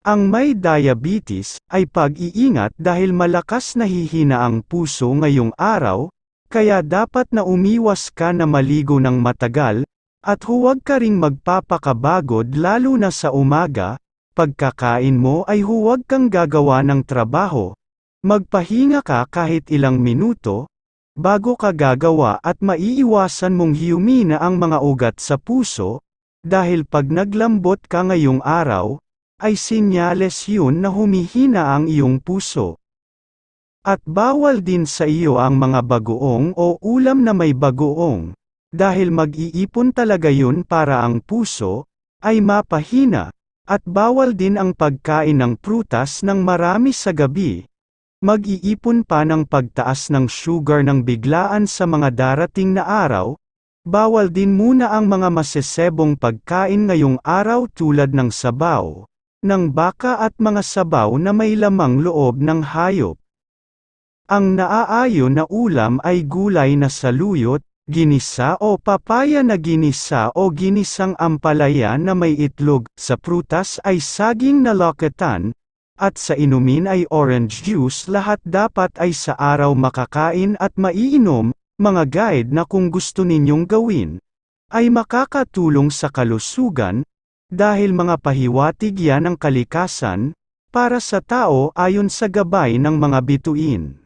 Ang may diabetes ay pag-iingat dahil malakas nahihina ang puso ngayong araw, kaya dapat na umiwas ka na maligo ng matagal, at huwag ka ring magpapakabagod lalo na sa umaga, pagkakain mo ay huwag kang gagawa ng trabaho, magpahinga ka kahit ilang minuto, bago ka gagawa at maiiwasan mong hiyumina ang mga ugat sa puso, dahil pag naglambot ka ngayong araw, ay sinyales yun na humihina ang iyong puso. At bawal din sa iyo ang mga bagoong o ulam na may bagoong, dahil mag-iipon talaga yun para ang puso, ay mapahina, at bawal din ang pagkain ng prutas ng marami sa gabi. Mag-iipon pa ng pagtaas ng sugar ng biglaan sa mga darating na araw, bawal din muna ang mga masesebong pagkain ngayong araw tulad ng sabaw, ng baka at mga sabaw na may lamang loob ng hayop. Ang naaayon na ulam ay gulay na saluyot, ginisa o papaya na ginisa o ginisang ampalaya na may itlog, sa prutas ay saging na loketan, at sa inumin ay orange juice lahat dapat ay sa araw makakain at maiinom, mga guide na kung gusto ninyong gawin, ay makakatulong sa kalusugan, dahil mga pahiwatig yan ng kalikasan, para sa tao ayon sa gabay ng mga bituin.